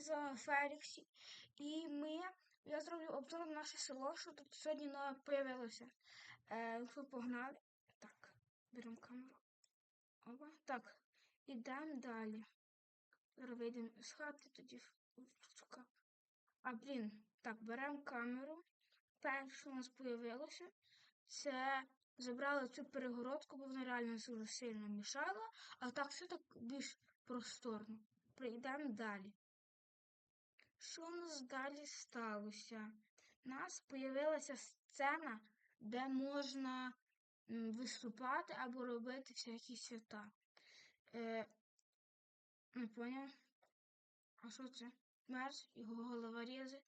за Феліксі. І ми. Я зроблю обзор на наше село, що тут сьогодні появилося. Е, що погнали. Так, беремо камеру. Опа. Так, ідемо далі. Зараз вийдемо з хати, тоді. А, блін, так, беремо камеру. Перше, що у нас появилося, це забрали цю перегородку, бо вона реально дуже сильно мішала, а так все так більш просторно. Прийдемо далі. Що у нас далі сталося? У нас появилася сцена, де можна виступати або робити всякі свята. Е, не поняв? А що це? Мерз, його головорізи.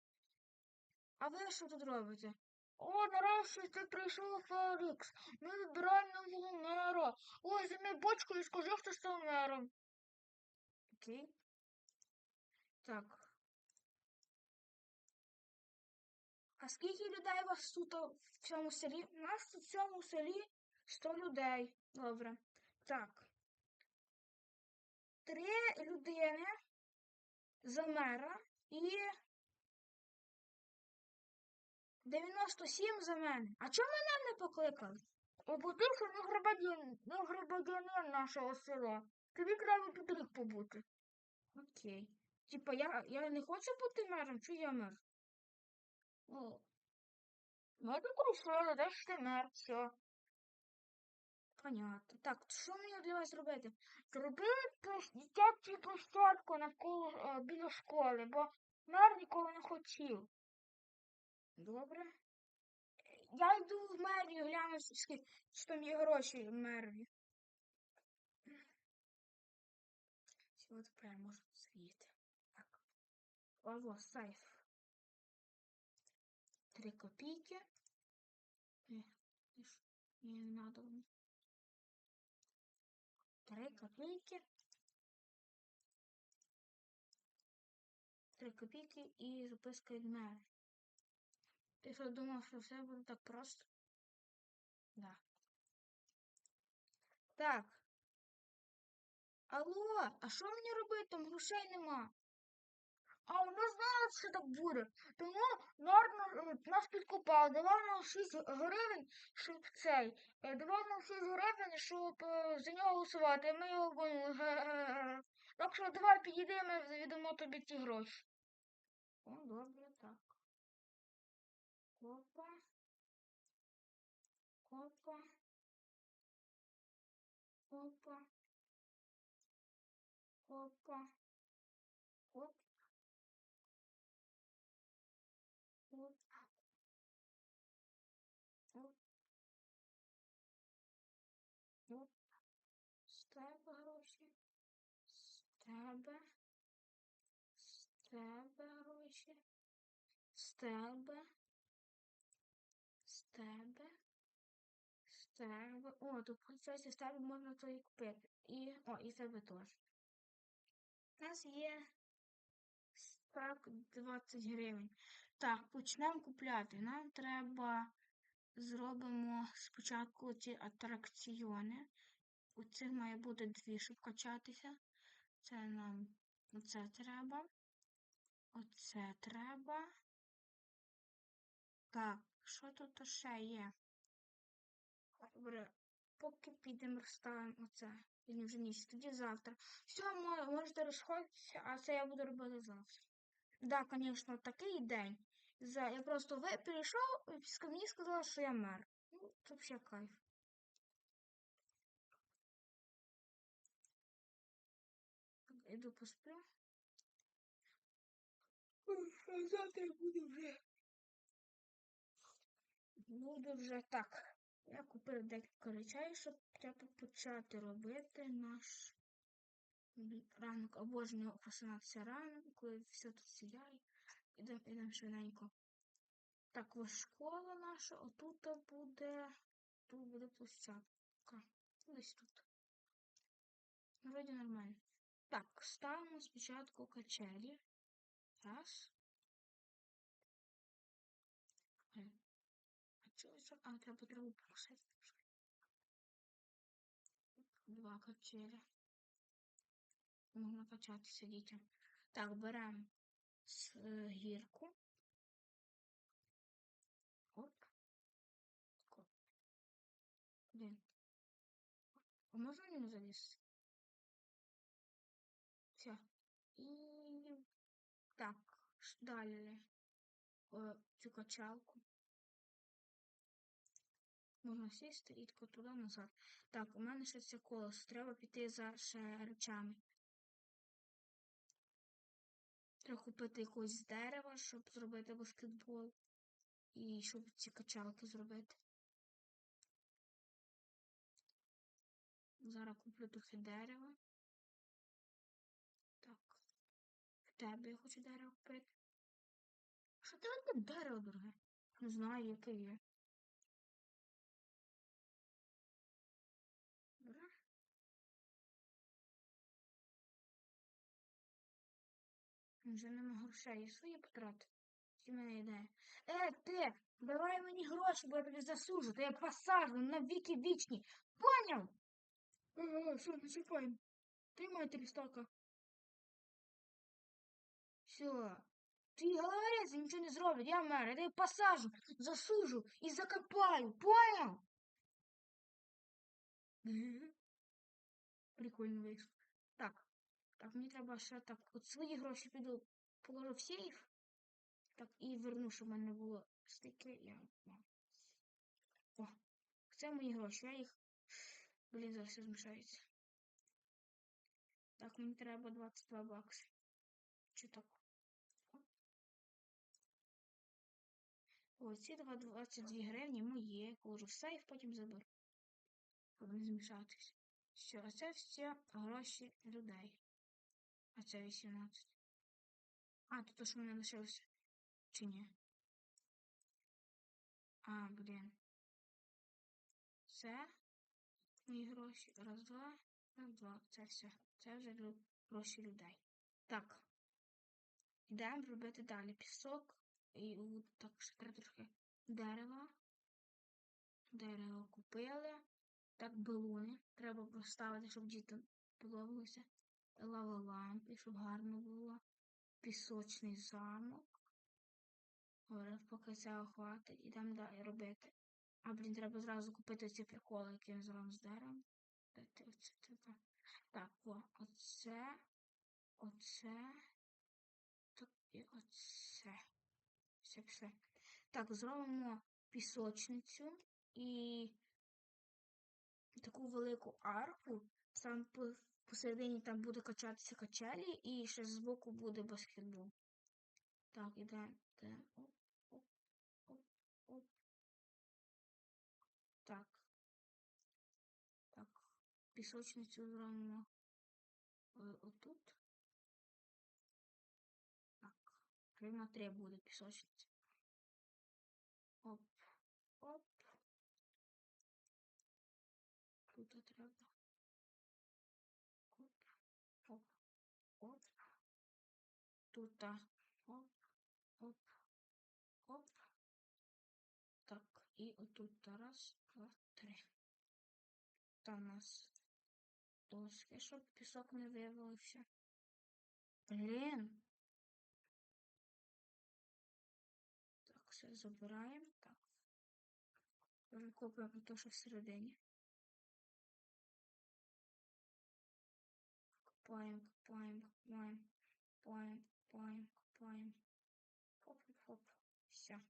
А ви що тут робите? О, нарешті ти прийшов, Фелікс. Ми вибираємо нового мера. Ой, займи бочку і скажи, хто став мером. Окей. Так. А скільки людей у вас тут в цьому селі? У нас тут в цьому селі 100 людей. Добре. Так. Три людини за мера і 97 за мене. А чому мене не покликали? О, що не громадянин, не громадянин нашого села. Тобі треба рік побути. Окей. Типа я, я не хочу бути мером, чи я мер? Ладно, крушили, де ж ти мер, все. Понятно. Так, що мені для вас робити? Зробити дитячу площадку навколо біля школи, бо мер нікого не хотів. Добре. Я йду в мерію, гляну, скільки що там є гроші в мерві. Все, тепер можу зріяти. Так. Ого, сайф. 3 копійки. Мені не надо. 3 копійки. 3 копійки і записка від мене. Ти що думав, що все буде так просто? Да. Так. Алло, а що мені робити? Там грошей нема. А вони знають, що так буде. Тому Норм е, нас підкупав, давав нам 6 гривень, щоб цей. е, Давав нам 6 гривень, щоб е, за нього голосувати. Ми його обманули. Так що давай підійдемо, ми віддамо тобі ті гроші. О, добре, так. Опа. Опа. Опа. Опа. Оп. Оп. Оп. Оп. З тебе гроші. З тебе. З тебе гроші. Тебе. З тебе. О, тут з тебе можна то і купити. І, о, і з тебе теж. У нас є так 20 гривень. Так, почнемо купляти. Нам треба зробимо спочатку ці атракціони. У цих має бути дві, щоб качатися. Це нам оце треба. Оце треба. Так, що тут ще є? Добре, поки підемо розставимо оце. Він вже ніч, тоді завтра. Все, мо- можете розходитися, а це я буду робити завтра. Да, звісно, такий день. За... Я просто ви... перейшов, і мені сказали, що я мер. Ну, це взагалі кайф. Так, Іду посплю. Завтра буду вже. Буду вже так. Я купив декілька речей, щоб треба почати робити наш ранок. Обожнюю просинатися рано, коли все тут сідає. Ідемо ідем швиденько. Так, ось школа наша, отут буде. Тут буде площадка. Десь тут. Вроді нормально. Так, ставимо спочатку качелі. Раз. Ой. Це? А, треба треба просити. Два качелі. Можна качатися дітям. Так, беремо е, гірку. Оп. Тако. Блін. А можна не залізти? Все. І так, далі цю качалку. Можна сісти і туди назад. Так, у мене ще це колесо. Треба піти за ще речами. Треба купити якогось дерева, щоб зробити баскетбол. І щоб ці качалки зробити. Зараз куплю трохи дерева. Так. В тебе я хочу дерево купити. Що таке дерево, дороге? Не знаю, яке є. Вже нема грошей, я свої потрати. Які в мене ідея. Е, ти, давай мені гроші, бо я тобі засужу, то я посажу на віки вічні. Поняв? Е, все, чіпаємо. Тримай три стока. Все. Твій головорез нічого не зробить, я мер, я тебе посажу, засужу і закопаю, поняв? Прикольно вийшло. Так. Мені треба ще так. От свої гроші піду положу в сейф. Так, і верну, щоб в мене було стільки. Я... о. О, це мої гроші, я їх. Блін, зараз все змішається. Так, мені треба 22 бакси. Чи так? Ось ці 22 гривні мої. Положу в сейф, потім заберу. Щоб не змішатись. Все, а це все гроші людей. А це 18. А, тут то, що мене лишилося. Чи ні? А, блін. Це мої гроші. Раз, два, раз, два. Це все. Це вже гроші людей. Так. Йдемо робити далі пісок. І так ще треба трохи дерева. Дерево купили. Так, балони. Треба поставити, щоб дітям подобалося. Лава лампи, щоб гарно було. Пісочний замок. Говорив, поки це хватить, ідемо далі робити. А, блін, треба зразу купити ці приколи, які я зробив з деревом. Так, о, оце, оце, так і оце. Все, все. Так, зробимо пісочницю і таку велику арку. По- посередині там буде качатися качелі, і ще збоку буде баскетбол. Так, іде, іде. Оп, оп, оп, оп. Так. Так. Пісочницю зробимо е, отут. Так. Рівно три буде пісочниця. Оп, оп. Тут треба. Оп, оп, оп. Тут. Оп, оп, оп. Так, і отут раз, два, три. Там у нас доски, щоб пісок не вивалився. Блін. Так, все забираємо. Так. Купимо то, що всередині. Копаємо, копаємо, копаємо, копаємо, копаємо, копаємо. Хоп-хоп-хоп. Все.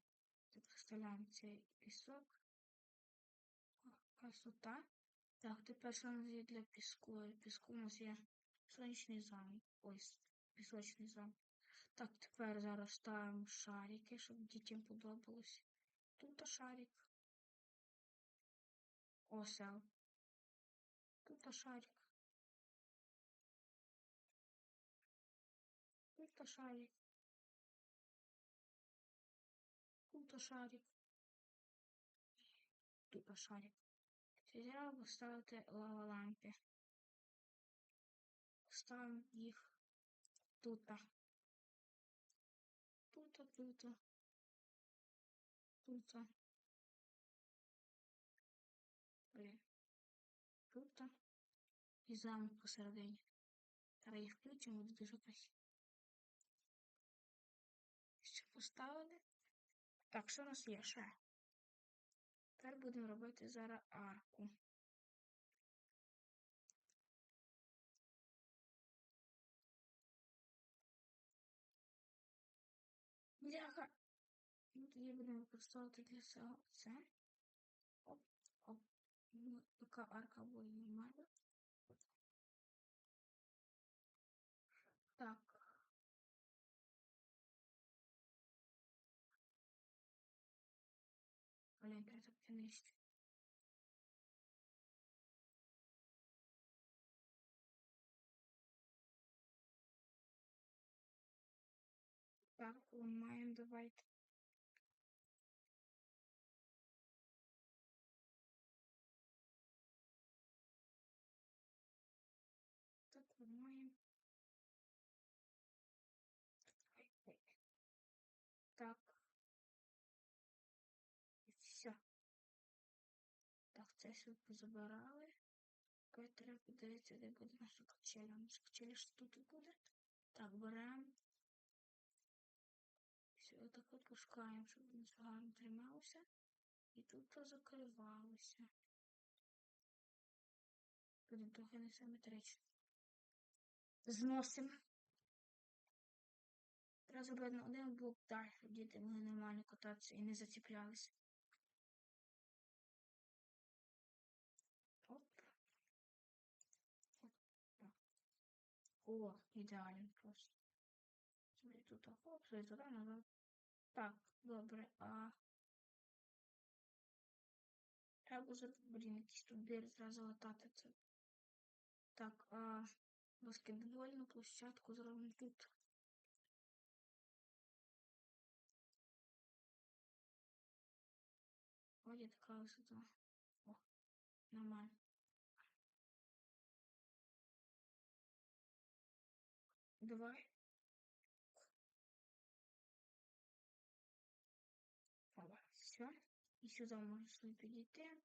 Так, вставляємо цей пісок. Красота. Так, тепер що у нас є для піску? Піску у нас є сонячний замок. Ось, пісочний замок. Так, тепер зараз ставимо шарики, щоб дітям подобалось. Тут шарик. Осел. Тут шарик. Шарик. Тут шарик. Тут шарик. Треба поставити лава лампи. Ставимо їх тут. Тут, тут. Тут. Блін. І замок посередині. Зараз їх включимо, буде дуже красиво. Поставили. Так, що у нас є ще? Тепер будемо робити зараз арку. Бляха. Ну, тоді будемо використовувати для цього це. Оп, оп. Ну, така арка буде нормальна. Блін, перфекціоніст. Так, ламаємо, давайте. Все позабирали. Треба подивитися, де буде наша качеля. Наша качеля ж тут буде. Так, беремо. Все, отак от щоб він гарно тримався. І тут закривалося. Будемо трохи несиметрично. Зносимо. Треба зробити один блок далі, щоб діти могли нормально кататися і не зацеплялися. О, ідеально просто. Смотри, тут так, оп, смотри, туди назад. Так, добре, а... Треба зробити, блін, якісь тут дир зразу латати це. Так, а... Баскетбольну площадку зробимо тут. Вроде така висота. О, нормально. Давай. Опа, все. І сюди можна собі підійти.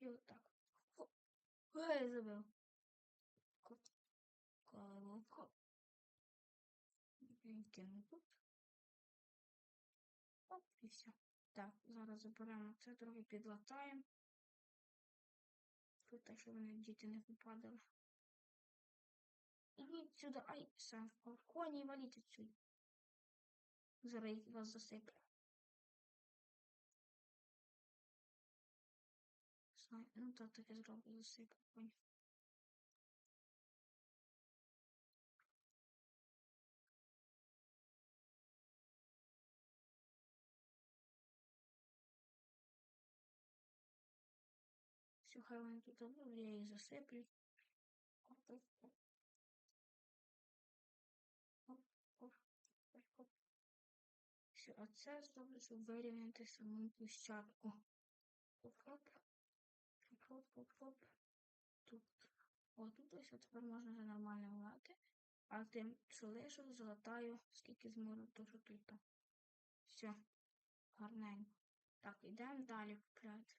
І отак. Ой, забив. Хоп. Коло, тут. Оп, і все. Так, зараз заберемо це, трохи підлатаємо. Тут так, щоб вони діти не попадали. Ідіть сюди, ай, сам впав. Коні, валіть отсюди. Зараз вас засиплю. Знаю, ну так так і зроблю, засиплю коні. Все, хай вони тут добре, я їх засиплю. Оп, оп, оп. Оп, оп, оп, оп. Все, а це знову, щоб вирівняти саму площадку. Оп-хоп. Оп-хоп-хоп-хоп. Тут. О, тут ось тепер можна вже нормально грати. А тим, що лишу, золотаю, скільки зможу, то що тут. Все. Гарненько. Так, йдемо далі купляти.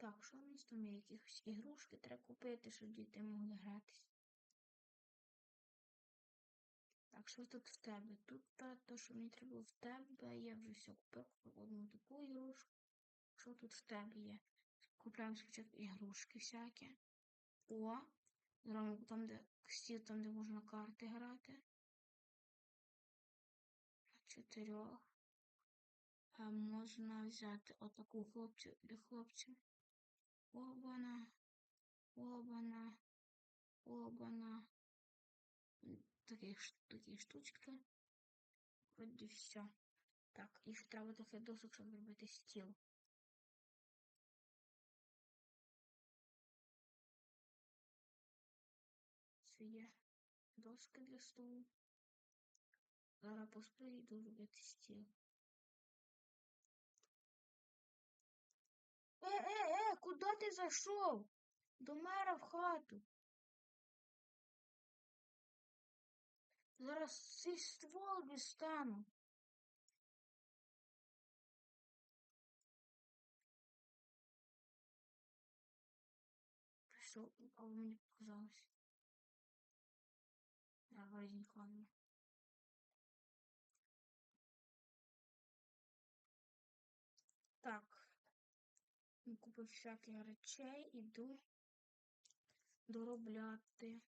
Так, що нас там є якісь ігрушки треба купити, щоб діти могли гратись. Так, що тут в тебе? Тут то, що мені треба в тебе, я вже все купив, одну таку ігрушку. Що тут в тебе є? Купляємо спочатку ігрушки всякі. О, там, де стіл, там, де можна карти грати. Чотирьох. А можна взяти отаку хлопцю для хлопців. Обана, обана, обана. Такі, такі штучки. Вроді все. Так, їх треба трохи досок, щоб робити стіл. Це є доски для столу. Зараз посплю і йду робити стіл. Е, е, е, куди ти зайшов? До мера в хату. Зараз цей ствол дістану. що а мені показалось. Я вроді нікого нема. Так. Всяких речей, іду доробляти.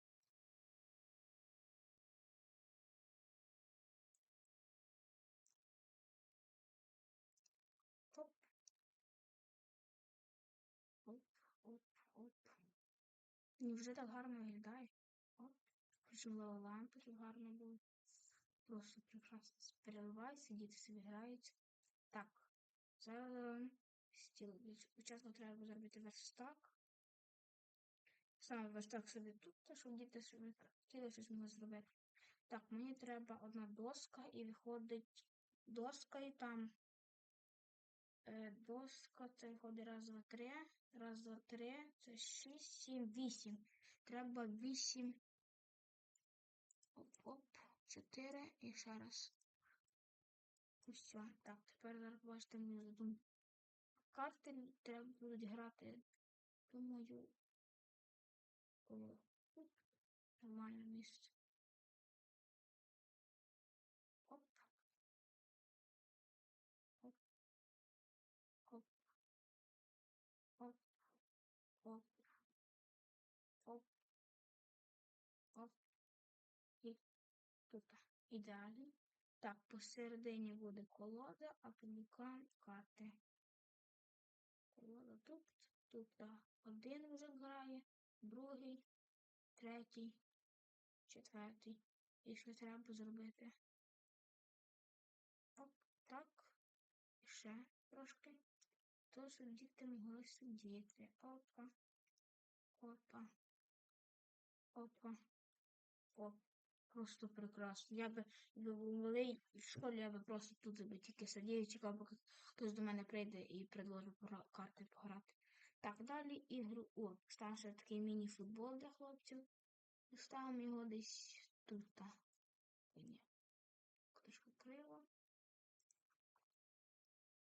Оп. Оп, оп, оп. Ні, вже так гарно виглядає. Оп. Включила лампи, щоб гарно було. Просто прекрасно переливається, діти собі грають. Так. Зараз стіл. Спочатку треба зробити верстак. Саме верстак собі тут, щоб діти собі хотіли щось могли зробити. Так, мені треба одна доска і виходить доска і там. Е, доска, це виходить раз, два, три. Раз, два, три. Це шість, сім, вісім. Треба вісім. Оп-оп. Чотири і ще раз. Все. Так, тепер зараз бачите мені задум. Карти треба будуть грати. Думаю. О, нормальне місце. Оп. Оп. Оп. Оп. Оп. Оп. Оп. І тут ідеально. Так, посередині буде колода, а по бокам карти. Колода тут, тут так. Один вже грає, другий, третій, четвертий. І що треба зробити? Оп, так. І ще трошки. То, щоб діти могли сидіти. Опа. Опа. Опа. Оп. Просто прекрасно. Я би, був малий в школі, я би просто тут би тільки сидів і чекав, поки хтось до мене прийде і предложить погра... карти пограти. Так, далі ігру. О, ще такий міні-футбол для хлопців. Ставимо його десь тут. Ні. Трошки криво.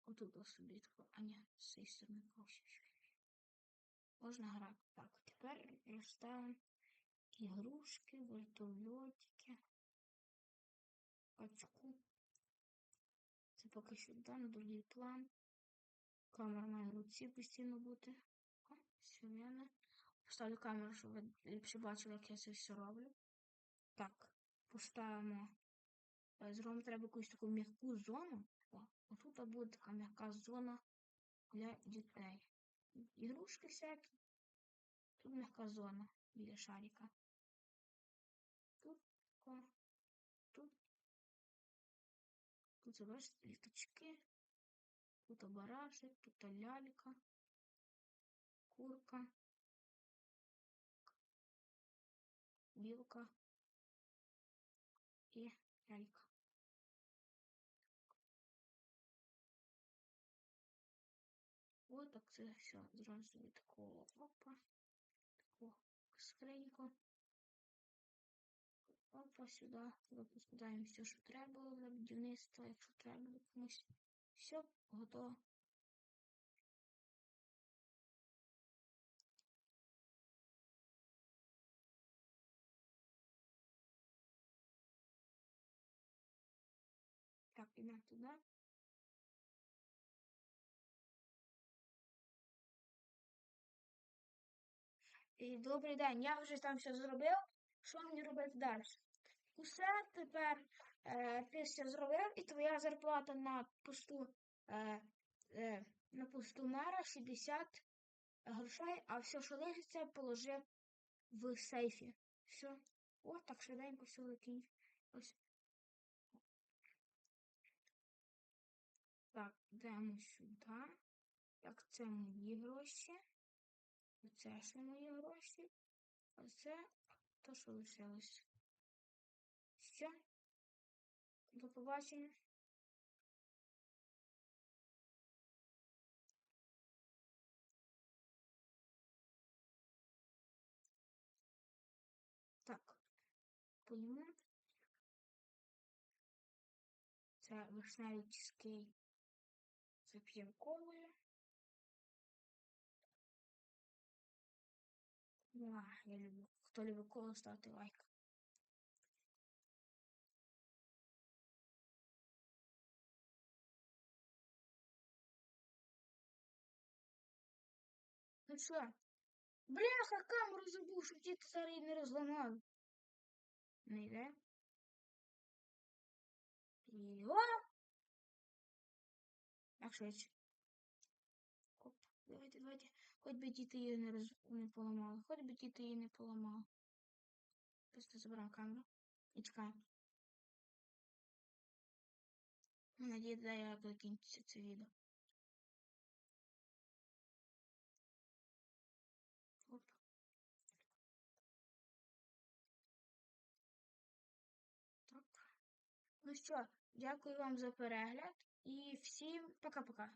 Отут собі тако. А ні, з цієї сторони. Можна грати. Так, тепер розставимо ігрушки, вертольотики, очку. Це поки що на другий план. Камера має в руці постійно бути. О, вірно. Поставлю камеру, щоб ви ліпше бачили, як я це все роблю. Так, поставимо. е, Зробимо треба якусь таку м'яку зону. О, отут буде така м'яка зона для дітей. Ігрушки всякі. Тут м'яка зона біля шарика. Тут, о, тут. Тут забачите літочки. Тут барашек, тут лялька, курка, білка і лялька. Ось так це все зразу собі такого опа, таку скриньку. Опа, сюди. Сюди все, що треба для будівництва, якщо треба комусь. Все, готово. Так, ідемо туди. І добрий день, я вже там все зробив. Що мені робити далі? Усе тепер е, ти все зробив, і твоя зарплата на посту е, е, на посту мера 60 грошей, а все, що лишиться, положи в сейфі. Все. О, так швиденько все закінчу. Ось. Так, йдемо сюди. Так, це мої гроші. Оце ще мої гроші. А це то, що лишилось. Все. До побачення. Так. Поїмо. Це вишневий. Зап'ємо колою. Я люблю. Хто любить коло, ставте лайк. Ну? Бляха, камеру забув, щоб діти її не розламали. Не йде. І о! Швидше. Оп, давайте, давайте. Хоч би діти її не, роз... не поламали. Хоч би діти її не поламали. Просто забираємо камеру. І чекаємо. Ну, надіюсь, да, як закінчиться це відео. Ну що, дякую вам за перегляд і всім пока-пока.